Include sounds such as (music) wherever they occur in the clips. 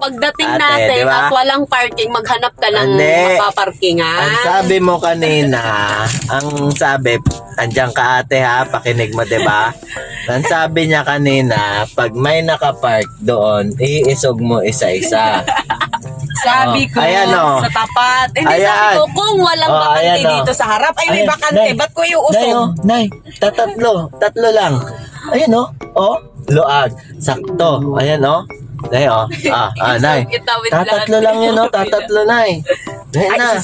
pagdating Ate, natin di ba? at walang parking, maghanap ka ng Hindi. mapaparkingan. Ang sabi mo kanina, ang sabi, andyan ka ate ha, pakinig mo, 'di ba? Ang sabi niya kanina, pag may nakapark doon, iisog mo isa-isa. Sabi Oh, ko, ayan, oh. sa tapat. Hindi Ayan. sabi ko, kung walang Oh, bakante ayan, oh. dito sa harap, ay may Ayan, bakante. Nay. Ba't ko yung Nay, usog? oh, nay, tatatlo, tatlo lang. Ayun oh, oh, luag, sakto. Ayan oh. Nay, oh. (laughs) Ah, ah, nay. Itawid Tatatlo lang yun, oh. Tatatlo, nay. Nay Ay, na.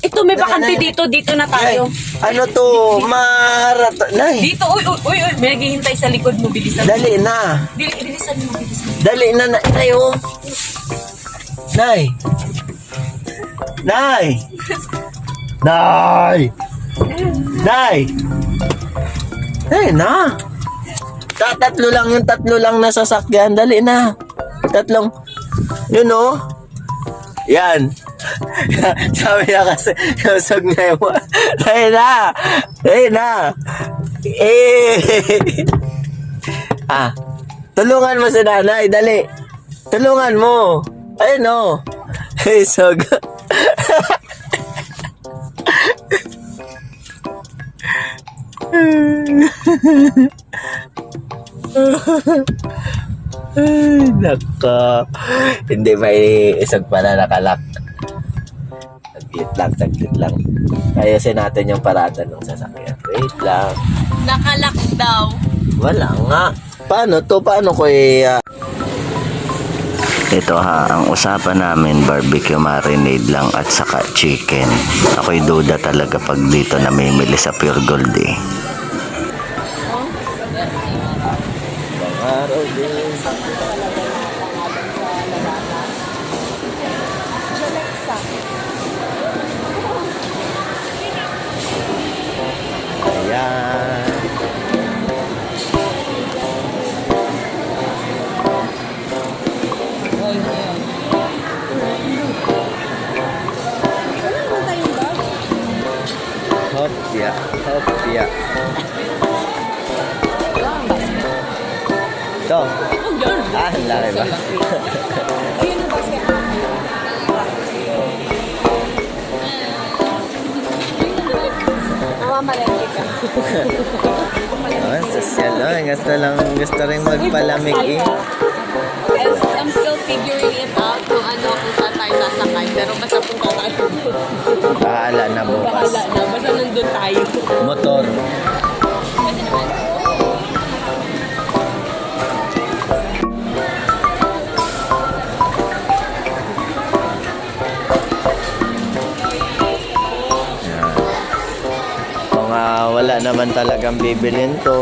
ito, may bakante nay. dito. Dito na Nay, tayo. ano to? Marat... Nay, Dito, uy, uy, uy, uy. May naghihintay sa likod mo. Bilisan dali na. Dili, bilisan mo, bilisan mo. Dali na, nay. Nay, oh. Nay. Nay. Nay. Nay. Nay na. Tatatlo lang yung tatlo lang na sasakyan. Dali na. Tatlong. Yun oh. Yan. (laughs) Sabi niya kasi, usog na yung... Dali (laughs) na. Dali na. Eh. (laughs) ah. Tulungan mo si nanay. Dali. Tulungan mo. Ayun oh. Hey, sog. Ay, naka. Hindi may isog pala nakalak. Saglit lang, saglit lang. Ayusin natin yung parada ng sasakyan. Wait lang. Nakalak daw. Wala nga. Paano to? Paano ko i... Ito ha, ang usapan namin barbecue marinade lang at saka chicken. Ako'y duda talaga pag dito namimili sa Pure Gold eh. Din. Ayan. Hopya, hopya. Ito. Ah, ang laki ba? Oh, social. Oh, gusto lang, gusto rin magpalamig eh. I'm, still figuring it out kung ano kung saan tayo sasakay. Pero basta punta tayo. Bahala na bukas. Bahala na. Basta nandun tayo. Motor. Wala naman talagang bibilin to,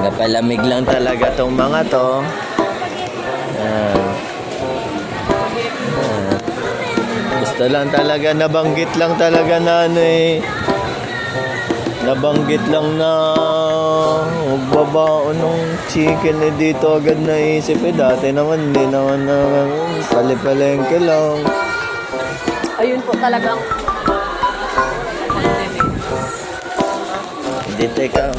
nagapalamig lang talaga tong mga to. Yan. Yan. Gusto lang talaga, nabanggit lang talaga na ano eh. Nabanggit lang na magbabaon ng chicken eh dito agad naisip eh. Dati naman hindi naman na palipalengke lang. Ayun po talagang Dito ikaw.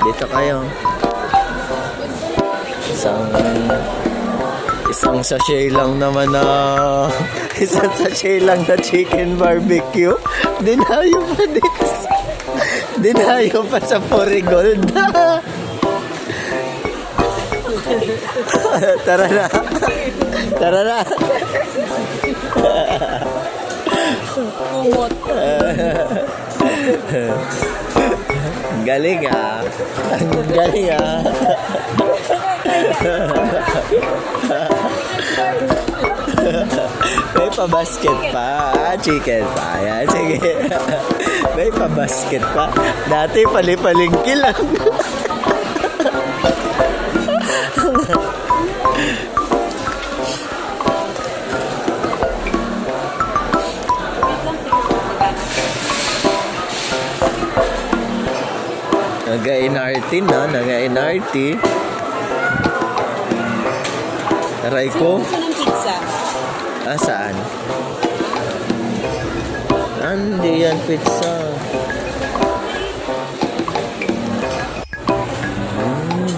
Dito kayo. Isang isang sachet lang naman na (laughs) isang sachet lang na chicken barbecue. Dinayo pa din. Dinayo pa sa Puri Gold. (laughs) Tara na. Tara na. Kumot. (laughs) Galing ah. (laughs) Galing ah. (laughs) May pa-basket pa. Ah, chicken pa. Ayan, sige. May pa-basket pa. Dati palipalingki lang. Naga-NRT na, naga-NRT. Aray ko. Ah, saan? Andi yan, pizza. Mm.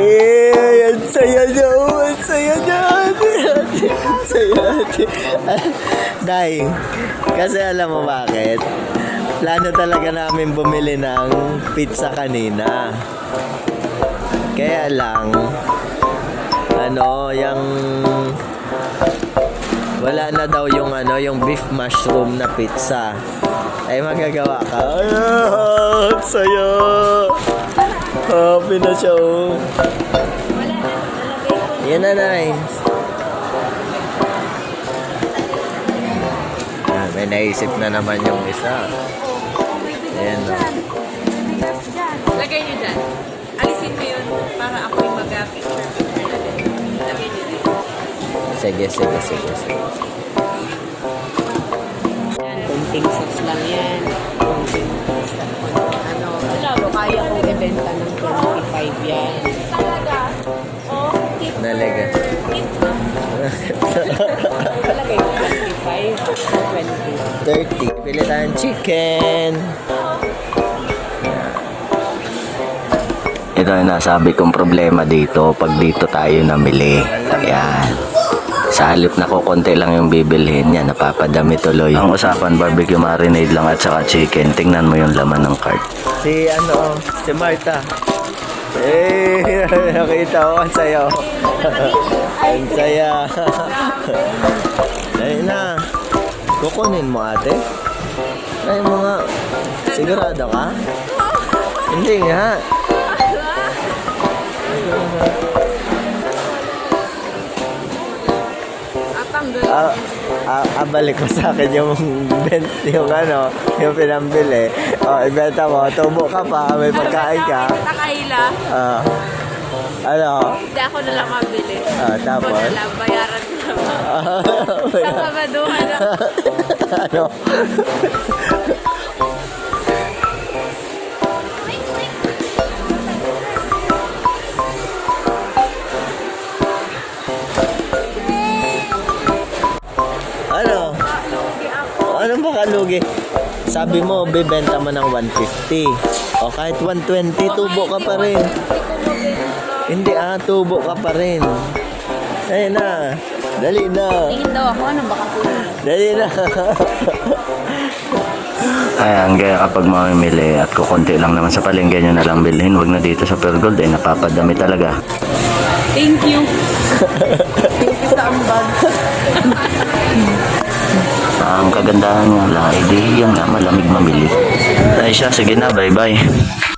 Eh, ang saya niya, oh, ang saya niya. (laughs) ate. Day, kasi alam mo bakit? Plano talaga namin bumili ng pizza kanina. Kaya lang, ano, yung wala na daw yung ano, yung beef mushroom na pizza. Ay magagawa ka. Ay, saya. Happy na siya, oh. Yan na, Nay. Ah, may naisip na naman yung isa. Ayan, oh. Lagay niyo dyan. Alisin mo yun para ako yung mag-picture picture na din. Lagay niyo dyan. Sige, sige, sige, sige. Yan, kunting sauce lang yan. Kunting ano, lalo kaya kong ibenta ng 25 yan. Nalaga. Talagay ko 25 o 20. 30. Pili tayong chicken. Ito yung nasabi kong problema dito pag dito tayo namili. Ayan. Sa halip na kukunti lang yung bibilhin niya, napapadami tuloy. Ang usapan, barbecue marinade lang at saka chicken. Tingnan mo yung laman ng cart. Si ano, si Marta. Eh, (laughs) nakita ko ang saya. oh. (laughs) ang saya. (laughs) Ayun na. Kukunin mo ate. Ay mo nga. Sigurado ka? Hindi nga. Ah, ah, ah, balik ko sa akin yung bent, yung ano, yung pinambili. O, ibenta mo, tubo ka pa, may pagkain ka. Takahila. Ah, ano, Hindi ako na lang mabili. ah, Ako tapos, na lang, bayaran ko na lang. Ah, Nakabaduhan na. ano, ano, anong makalugi? Sabi mo, bibenta mo ng 150. O kahit 120, tubo ka pa rin. Hindi ah, tubo ka pa rin. Ayun na. Dali na. Tingin daw ako, ano baka kunin? Dali na. (laughs) Ayan, kaya kapag mamimili at kukunti lang naman sa palengke nyo na lang bilhin, wag na dito sa Pure Gold, eh, napapadami talaga. Thank you. Thank you sa ambag. (laughs) Ang kagandahan nga lang, eh, di yan nga, malamig mamili. Ay siya, sige na, bye-bye.